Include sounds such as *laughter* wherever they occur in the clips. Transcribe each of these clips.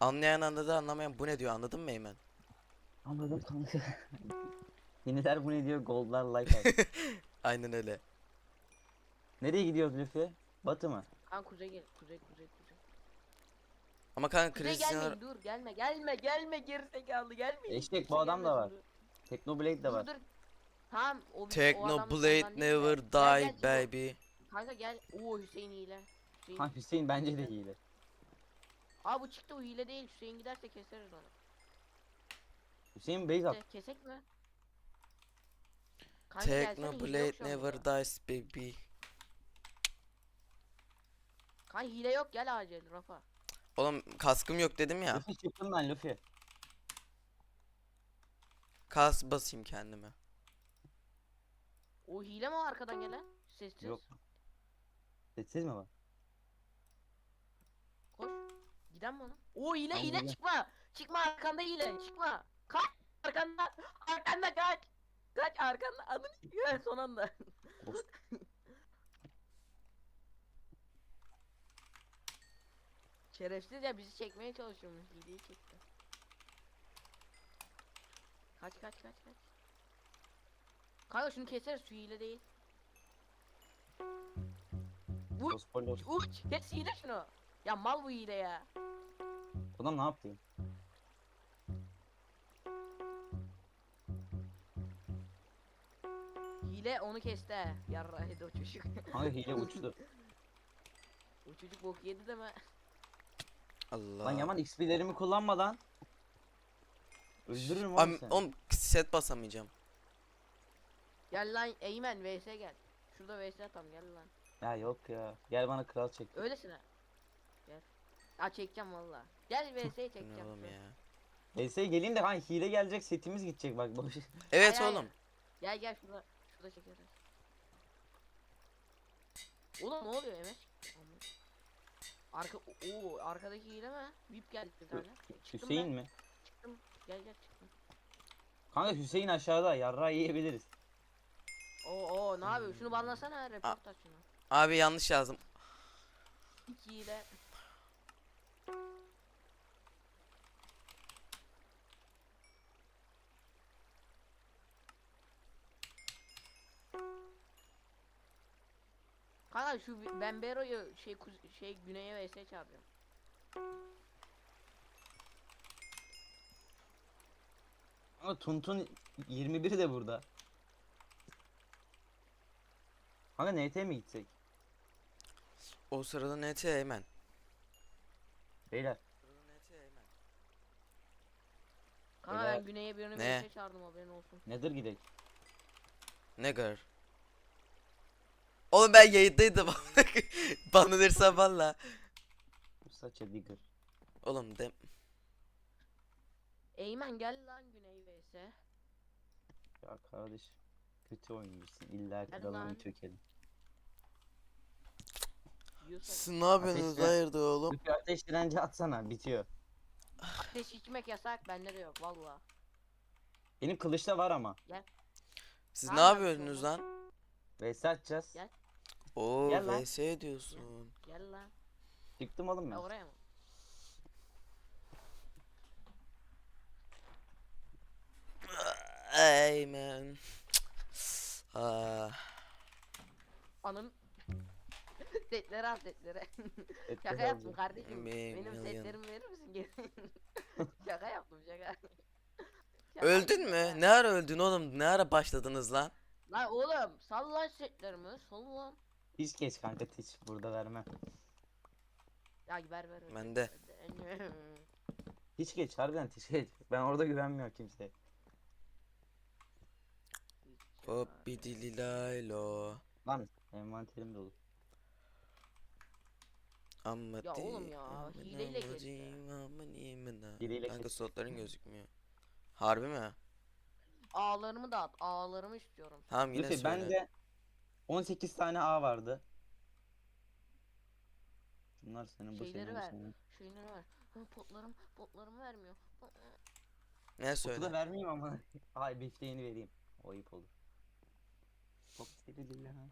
Anlayan anladı anlamayan bu ne diyor anladın mı Eymen? Anladım kanka. *laughs* Yeniler bu ne diyor? Goldlar like at. *laughs* Aynen öyle. Nereye gidiyoruz Luffy? Batı mı? Kan kuzey gel. Kuzey kuzey kuzey. Ama kanka Kuzey Cristiano gelmeyin dur gelme gelme gelme gerizekalı gelmeyin. Eşek, bu adam da var. dur. Technoblade de var. Dur dur. Tamam o, o adam Technoblade değil de. never Gel, die gel, baby. Kanka gel. Oo Hüseyin hile. Hüseyin. Ha Hüseyin bence de hile. Aa bu çıktı o hile değil. Hüseyin giderse keseriz onu. Hüseyin base at. Ke- kesek mi? Kanka gelsene, hile yok Technoblade şu an never burada. dies baby. Kanka hile yok gel acil Rafa. Oğlum kaskım yok dedim ya. Luffy çıktım ben Luffy. Kas basayım kendime. O hile mi o arkadan gelen? Sessiz. Yok. Sessiz mi var? Giden mi ona? O hile Tamam, hile çıkma. Çıkma arkanda hile çıkma. Kaç arkanda. Arkanda kaç. Kaç arkanda. Adını ya son anda. *laughs* Şerefsiz ya bizi çekmeye çalışıyormuş. Hileyi çekti. Kaç kaç kaç kaç. Kanka şunu keseriz şu hile değil. Uç uç kes hile şunu. Ya mal bu hile ya. Ulan ne yapayım? Hile onu kesti he. Yarra hedi o çocuk. *laughs* Kanka hile uçtu. o çocuk bok yedi deme. Allah. Lan Yaman XP'lerimi kullanma lan. Öldürürüm oğlum Am seni. oğlum set basamayacağım. Gel lan Eymen vs gel. Şurada vs atalım gel lan. Ya yok ya. Gel bana kral çek. Öylesin ha. Gel. Ha çekeceğim valla. Gel vs Bu Ne çekeceğim. oğlum ya. Neyse geleyim de hani hile gelecek setimiz gidecek bak boş. *laughs* Evet Hayır, oğlum. Gel gel şurada. Şurada çekeriz. Oğlum ne oluyor Emre? Arka o arkadaki hile mi? VIP geldi bir tane. Hüseyin ben. mi? Çıktım. Gel gel çıktım. Kanka Hüseyin aşağıda yarra yiyebiliriz. Oo oo ne yapıyor? Şunu banlasana report aç şunu. Abi yanlış yazdım. İki hile. Kanka şu ben Bero'yu şey kuz- şey güneye vs çağırıyorum. Ama Tuntun 21 de burada. Kanka NT mi gitsek? O sırada NT Eymen. Beyler. Kanka Beyler- ben güneye birini Ne? vs çağırdım haberin olsun. Nedir gidek? Negar. Oğlum ben yayındaydım. *laughs* Banlanırsa valla. Such a digger. Oğlum de Eymen gel lan güney vs. Ya kardeş. Kötü oyuncusun. İlla Hadi kralını lan. çökelim. Yusuf. siz ne yapıyorsunuz Ateşle. hayırdır oğlum? Bir ateş direnci atsana bitiyor. Ateş içmek yasak bende de yok valla. Benim kılıçta var ama. Siz Tamam, ne şey yapıyorsunuz lan? VS atacağız. Gel. Oo Gel lan. vs ediyorsun. Gel lan. Çıktım oğlum Ya ben. oraya mı? Eymen. Ah. Anın setleri al setleri. Et şaka yaptım kardeşim. Benim setlerimi verir misin geri? *laughs* şaka yaptım şaka. Şaka Öldün yaptım mü? ya. Ne ara öldün oğlum? Ne ara başladınız lan? Lan oğlum sal lan setlerimi sal lan. Hiç geç kanka hiç burada vermem. Ya ver ver. ver. Bende. Hiç geç harbiden hiç geç. Ben orada güvenmiyorum kimseye. Hoppi dililaylo. Lan envanterim dolu. Amma Ya di- oğlum ya, amma hileyle namı geçti. di- amma nimına. Hileyle Kanka slotların gözükmüyor. Harbi mi? Ağlarımı dağıt. Ağlarımı istiyorum. Tamam yine Luffy söyle. bende 18 tane A vardı. Bunlar senin bu Şeyleri senin bu ver. senin. Şeyleri ver. Hı, Potlarım, potlarımı vermiyor. Hı. Ne Botu da söyle? vermeyeyim ama. *laughs* Ay bifteğini vereyim. O ayıp olur. Çok sevgili ha.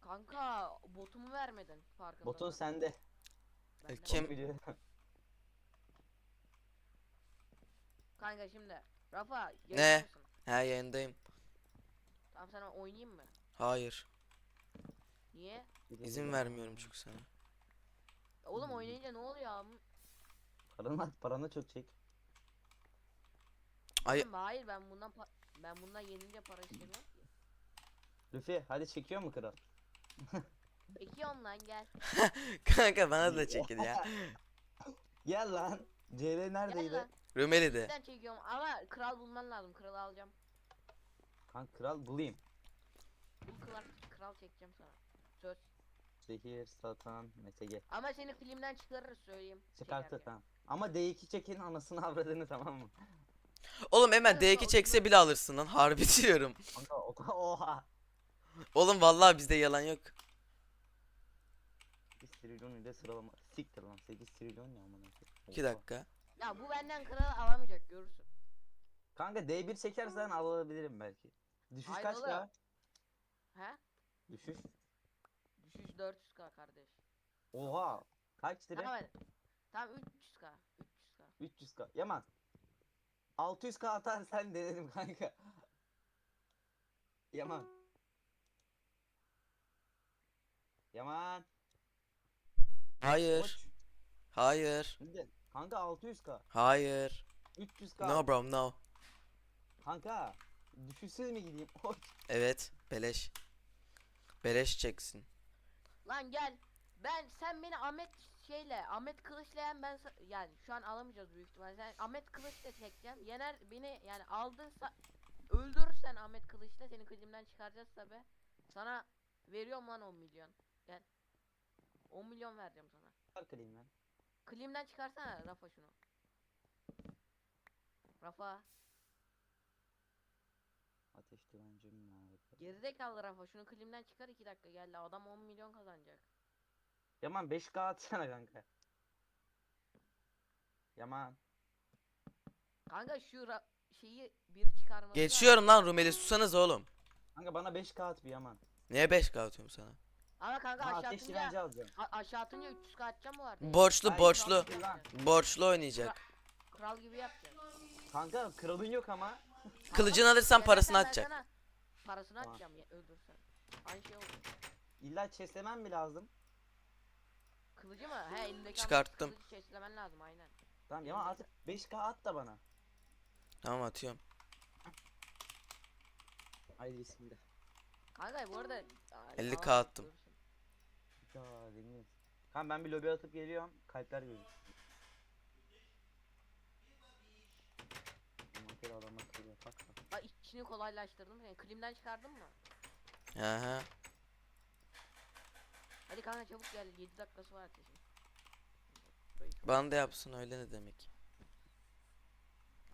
Kanka botumu vermedin farkında. Botun mısın? sende. Benden. kim? Biliyor. Kanka şimdi. Rafa Ne? yayında mısın? He yayındayım. Tamam sana oynayayım mı? Hayır. Niye? İzin vermiyorum çünkü sana. Oğlum oynayınca ne oluyor abi? Paranı, paranı çok çek. Ay Oğlum, hayır ben bundan pa- ben bundan yenince para istemiyorum ki. Luffy hadi çekiyor mu kral? *laughs* Çekiyorum lan gel. *laughs* kanka bana da çekil ya. *laughs* Gel lan. CR Gel neredeydi? lan. Rumeli'de. Cidden çekiyorum ama kral bulman lazım. Kralı alacağım. Kanka kral bulayım. Bu kral, kral çekeceğim sana. Söz. Zehir, satan, mesege. Ama seni filmden çıkarırız söyleyeyim. Çıkartır tamam. Ama D2 çekin anasını avradını tamam mı? Oğlum hemen D2 çekse bile alırsın lan. Harbi *laughs* diyorum. Kanka o- oha. Oğlum vallahi bizde yalan yok. 8 trilyon ile sıralama. Siktir lan 8 trilyon ya amına koyayım. 2 Oha. dakika. Ya bu benden kralı alamayacak görürsün. Kanka D1 çekersen alabilirim belki. Düşüş Hayır kaç oğlum. ya? He? Düşüş. Düşüş 400k kardeş. Oha. Kaç lira? Tamam hadi. Tamam 300k. 300k. 300k. Yaman. 600k atar sen denedim kanka. Yaman. Yaman. Hayır. Koç. Hayır. Kanka 600k. Hayır. 300k. No bro no. Kanka. Düşüşsüz mi gideyim? *laughs* Evet. Beleş. Beleş çeksin. Lan gel. Ben sen beni Ahmet şeyle Ahmet Kılıçlayan ben sa- yani şu an alamayacağız büyük ihtimalle. Sen Ahmet Kılıç'la çekeceğim. Yener beni yani aldıysa öldürürsen Ahmet Kılıç'la seni klimden çıkaracağız tabi. Sana veriyorum lan 10 milyon. Gel. 10 milyon vereceğim sana. Arkalayayım ben. Klimden çıkarsana Rafa şunu. Rafa. Ateş direncim nerede? Gerizekalı Rafa şunu klimden çıkar 2 dakika geldi. Adam 10 milyon kazanacak. Yaman 5k atsana kanka. Yaman. Kanka şu ra- şeyi biri çıkarması Geçiyorum lan Rumeli susanız oğlum. Kanka bana 5k at bir Yaman. Niye 5 atıyorum sana? Ama kanka Ama aşağı ateş direnci atınca alacağım. a- aşağı atınca 300 atacağım mı var? Borçlu borçlu. lan. Borçlu oynayacak. Kral gibi yapacağız. Kanka kralın yok ama. Kılıcını alırsan parasını atacak. Parasını Tamam. atacağım ya öldürsen. Aynı şey oldu. İlla chestlemem mi lazım? Kılıcı mı? He elindeki Çıkarttım. Kılıcı chestlemen lazım aynen. Tamam Yaman artık 5k at da bana. Tamam atıyorum. Haydi bismillah. Kanka bu arada. Aa, 50k tamam, attım. Ya. Kanka ben bir lobi atıp geliyorum. Kalpler gözük. Makel adama kırıyor. Bak bak. Bak işini kolaylaştırdım seni. Klimden çıkardın mı? Aha. Hadi kanka çabuk gel 7 dakikası var ateşin. Bana da yapsın öyle ne demek?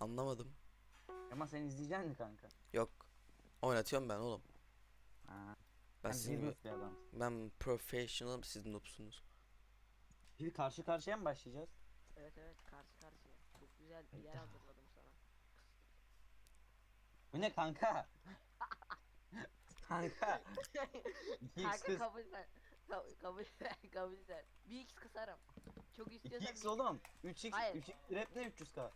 Anlamadım. Ama sen izleyeceksin mi kanka? Yok. Oynatıyorum ben oğlum. Ha. Ben Sen sizin ben professionalım siz noobsunuz. Bir karşı karşıya mı başlayacağız? Evet evet karşı karşıya. Çok güzel bir yer hazırladım. Bu ne kanka? kanka. İki x kanka kız. kabul ver. Kabul, kabul ver. Kabul ver. Bir x kısarım. Çok istiyorsan 2x bir- oğlum. 3x. Hayır. 3x rap ne 300k?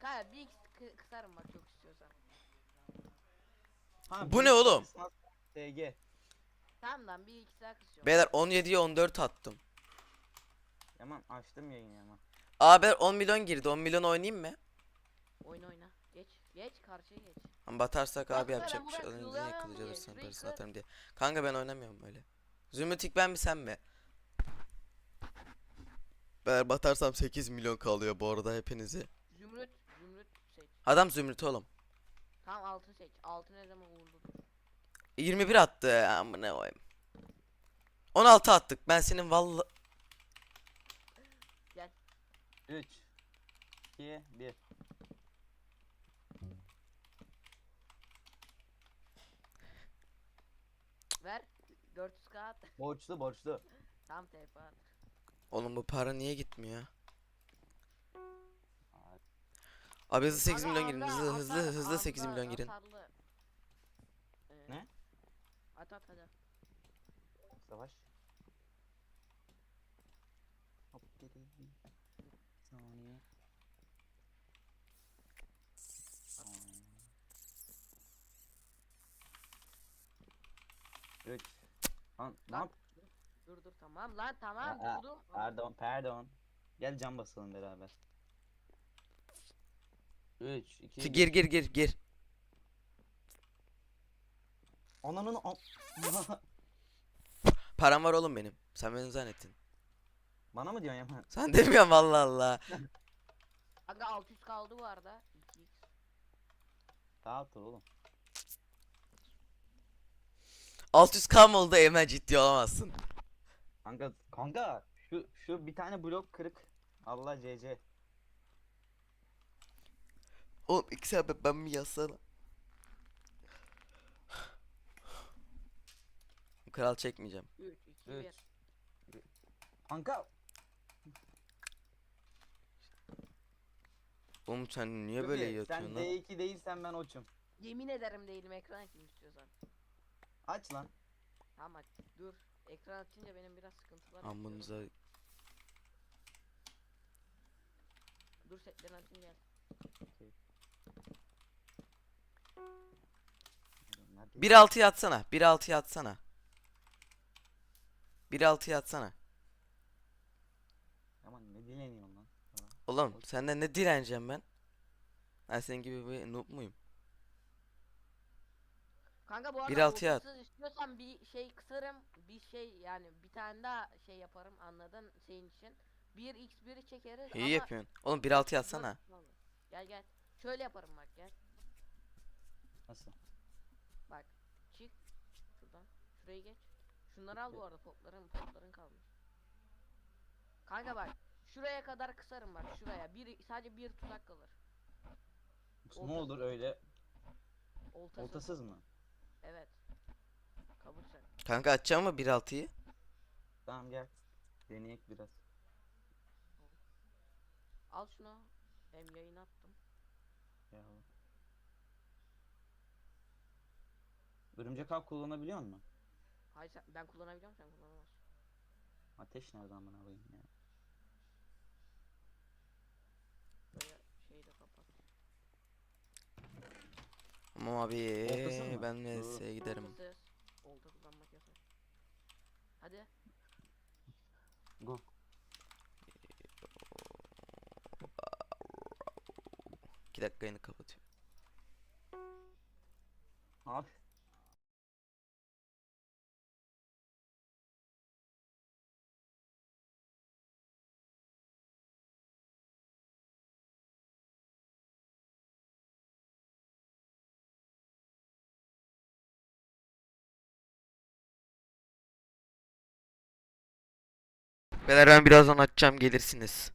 Kanka bir x kı- kısarım bak çok istiyorsan. Ha, Bu ne oğlum? TG. Tamam lan bir x daha kısıyorum. Beyler 17'ye 14 attım. Yaman açtım yayını Yaman. Aa ben 10 milyon girdi. 10 milyon oynayayım mı? Oyna oyna. Geç. Karşıya geç. Ama batarsak Bak abi böyle, yapacak bir şey. ben Alınca kırılamam niye kılıcı şurayı parasını atarım diye. Kanka ben oynamıyorum öyle. Zümrüt ben mi sen mi? Beyler batarsam 8 milyon kalıyor bu arada hepinizi. Zümrüt. Zümrüt seç. Adam zümrüt oğlum. Tamam altın seç. Altın ne zaman uğurludur. 21 attı. Amına koyayım. 16 attık. Ben senin valla 3 2 1 Ver. 400 kağıt. *laughs* Borçlu borçlu. Tam TP at. Oğlum bu para niye gitmiyor? Abi hızlı 8 Ama milyon girin. Hızlı hızlı hızlı 8 anda milyon girin. Ee, Ne? At at hadi. Savaş. Hop gel. Bir Saniye. Saniye. Lan Lan? Dur dur tamam lan tamam Aa, durdum. Pardon pardon. Gel cam basalım beraber. 3 2 Gir gir gir gir. Ananın an- *laughs* Param var oğlum benim. Sen beni zannettin. Bana mı diyorsun Yaman? *laughs* Sen demiyorum Allah Allah. Aga 600 kaldı bu arada. 2x. Rahat ol oğlum. 600 kam oldu Eymen ciddi olamazsın. Kanka kanka şu şu bir tane blok kırık. Allah CC. Oğlum iki sebep ben mi yazsana? Kral çekmeyeceğim. 3 2 Üç. 1. Kanka Oğlum sen niye böyle sen yatıyorsun lan? D2 değilsen ben oçum. Yemin ederim değilim ekran açayım istiyorsan. Aç lan. Tamam aç. Dur. Ekran açınca benim biraz sıkıntılar. Amınıza Dur setlerini açayım gel. Nerede? 1.6 yatsana. 1.6 yatsana. 1.6 yatsana. Yaman ne dileniyorsun lan? Oğlum senden ne direneceğim ben? Ben senin gibi bir noob muyum? Kanka bu arada 1.6'ya at. istiyorsan bir şey kısarım. Bir şey yani bir tane daha şey yaparım anladın senin için. 1x1'i çekeriz İyi ama yapıyorsun. Oğlum 1.6 Dur, yatsana. Gel gel. Şöyle yaparım bak gel. Nasıl? Bak. Çık. Şuradan. Şurayı geç. Şunları al bu arada potların potların kalmış. Kanka bak. Şuraya kadar kısarım bak şuraya. Bir sadece bir tuzak kalır. Ne olur öyle Oltası. ortasız mı? Evet. Kabul sen. Kanka açacağım mı 1.6'yı? Tamam gel. Deneyek biraz. Al şunu. Hem yayın attım. Ya. Örümcek ağ kullanabiliyor musun? Hayır sen, ben kullanabiliyorum sen kullanamazsın. Ateş nereden amına koyayım ya? Böyle şeyi de kapat. Tamam abi mı? ben. VS'ye giderim. Olta kullanmak yasak. Hadi. Go. İki dakika yayını kapatıyorum. Abi. Beyler ben birazdan açacağım gelirsiniz.